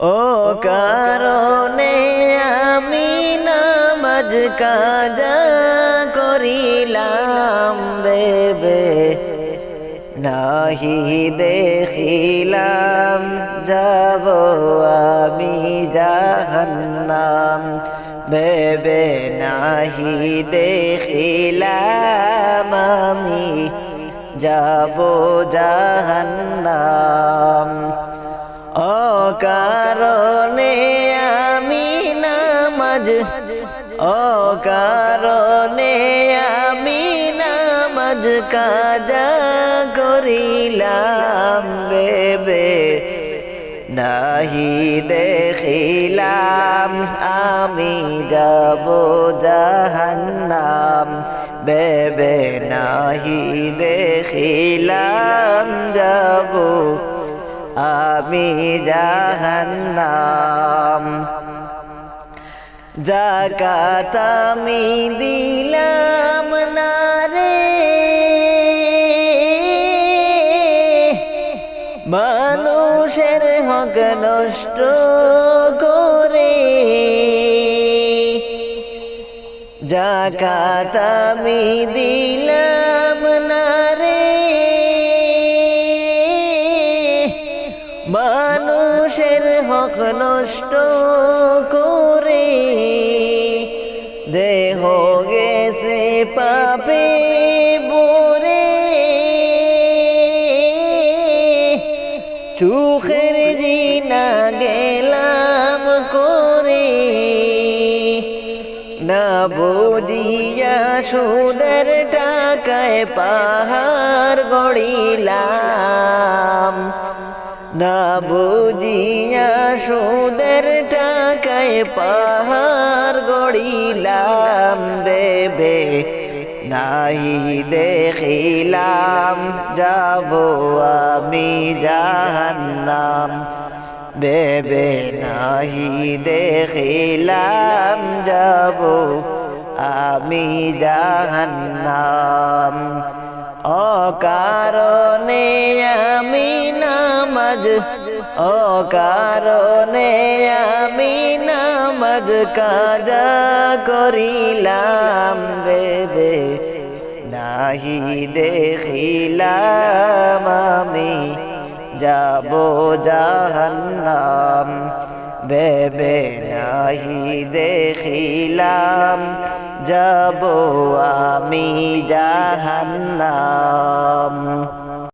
ও কারণে আমি নামাজ কাজা করিলাম বেবে। নাহি দেখিলাম, যাব আমি জাহান্নাম। বেবে নাহি দেখিলাম, আমি যাব জাহান্নাম। ও কারণে আমি নামাজ ও কারণে আমি নামাজ কাজা করিলাম বেবে নাহি দেখিলাম, আমি যাব জাহান্নাম বেবে নাহি দেখিলাম, যাব আমি জাহান্নাম। জাকাত আমি দিলাম না রে। মানুষের হক নষ্ট করে। জাকাত আমি দিলাম নষ্ট করে দেহ গেছে পাপে বরে চুখের জিনা গেলাম করে। না বুঝিয়া সুদের টাকায় পাহাড় গড়িলাম। না বুঝিয়া সুদের টাকায় পাহাড় গড়িলাম দেবে, নাই দেখিলাম, যাব আমি জাহান্নাম। বেবে নাহি দেখিলাম, যাব আমি জাহান্নাম। ও কারণে আমি নামাজ। ও কারণে আমি নামাজ কাজা করিলাম বেবে নাহি দেখিলাম আমি। যাব জাহান্নাম বেবে নাহি দেখিলাম। যাব আমি জাহান্নাম।